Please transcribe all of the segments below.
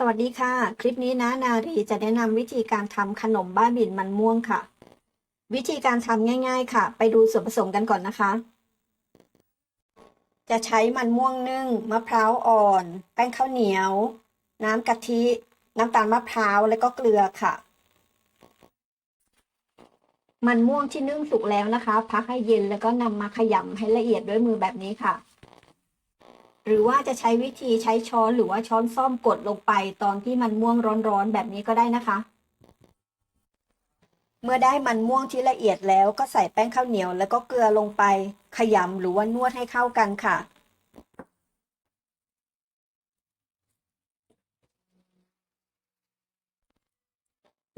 สวัสดีค่ะ คลิปนี้นะนารีจะแนะนำวิธีการทำขนมบ้าบินมันม่วงค่ะ วิธีการทำง่าย ๆ ค่ะ ไปดูส่วนผสมกันก่อนนะคะ จะใช้มันม่วงนึ่งมะพร้าวอ่อน แป้งข้าวเหนียว น้ำกะทิ น้ำตาลมะพร้าวและก็เกลือค่ะ มันม่วงที่นึ่งสุกแล้วนะคะ พักให้เย็นแล้วก็นำมาขยำให้ละเอียดด้วยมือแบบนี้ค่ะ หรือว่าจะใช้วิธีใช้ช้อนหรือว่าช้อนซ่อมกดลงไปตอนที่มันม่วงร้อนๆแบบนี้ก็ได้นะคะ เมื่อได้มันม่วงที่ละเอียดแล้วก็ใส่แป้งข้าวเหนียวแล้วก็เกลือลงไปขยำหรือว่านวดให้เข้ากันค่ะ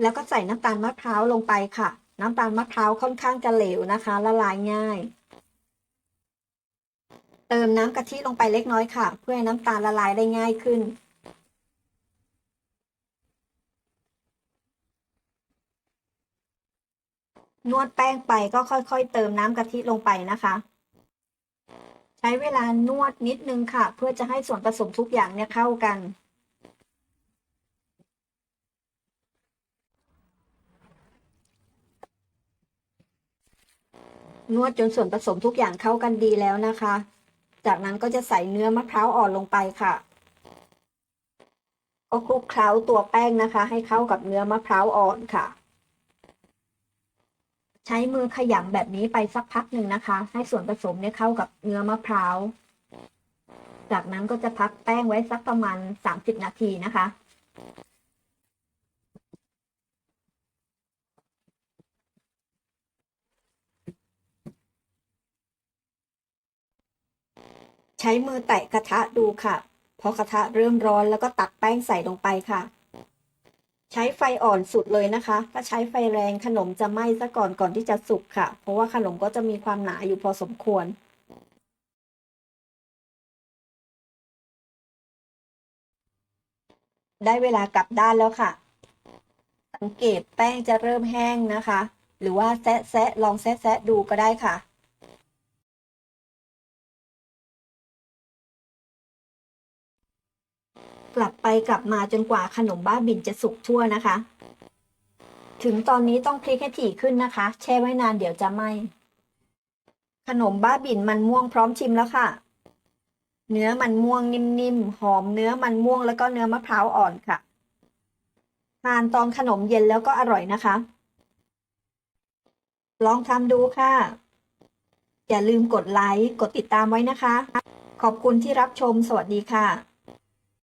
แล้วก็ใส่น้ำตาลมะพร้าวลงไปค่ะ น้ำตาลมะพร้าวค่อนข้างจะเหลวนะคะ ละลายง่าย เติมน้ำกะทิลงไปเล็กน้อยค่ะ เพื่อให้น้ำตาลละลายได้ง่ายขึ้น นวดแป้งไปก็ค่อยๆ เติมน้ำกะทิลงไปนะคะ ใช้เวลานวดนิดนึงค่ะ เพื่อจะให้ส่วนผสมทุกอย่างเนี่ยเข้ากันนวดจนส่วนผสมทุกอย่างเข้ากันดีแล้วนะคะ จากนั้นก็จะใส่เนื้อมะพร้าวอ่อนลงไปค่ะ ก็คลุกเคล้าตัวแป้งนะคะ ให้เข้ากับเนื้อมะพร้าวอ่อนค่ะ ใช้มือขยำแบบนี้ไปสักพักหนึ่งนะคะ ให้ส่วนผสมเนี่ยเข้ากับเนื้อมะพร้าว จากนั้นก็จะพักแป้งไว้สักประมาณ 30 นาทีนะคะ ใช้มือแตะกระทะดูค่ะ พอกระทะเริ่มร้อนแล้วก็ตักแป้งใส่ลงไปค่ะ ใช้ไฟอ่อนสุดเลยนะคะ ถ้าใช้ไฟแรงขนมจะไหม้ซะก่อนก่อนที่จะสุกค่ะ เพราะว่าขนมก็จะมีความหนาอยู่พอสมควรได้เวลากลับด้านแล้วค่ะ สังเกตแป้งจะเริ่มแห้งนะคะ หรือว่าแซะแซะลองแซะแซะดูก็ได้ค่ะ กลับไปกลับมาจนกว่าขนมบ้าบินจะสุกทั่วนะคะ ถึงตอนนี้ต้องพลิกให้ถี่ขึ้นนะคะ แช่ไว้นานเดี๋ยวจะไหม้ขนมบ้าบินมันม่วงพร้อมชิมแล้วค่ะ เนื้อมันม่วงนิ่มๆหอมเนื้อมันม่วงแล้วก็เนื้อมะพร้าวอ่อนค่ะทานตอนขนมเย็นแล้วก็อร่อยนะคะ ลองทำดูค่ะ อย่าลืมกดไลค์ กดติดตามไว้นะคะ ขอบคุณที่รับชม สวัสดีค่ะ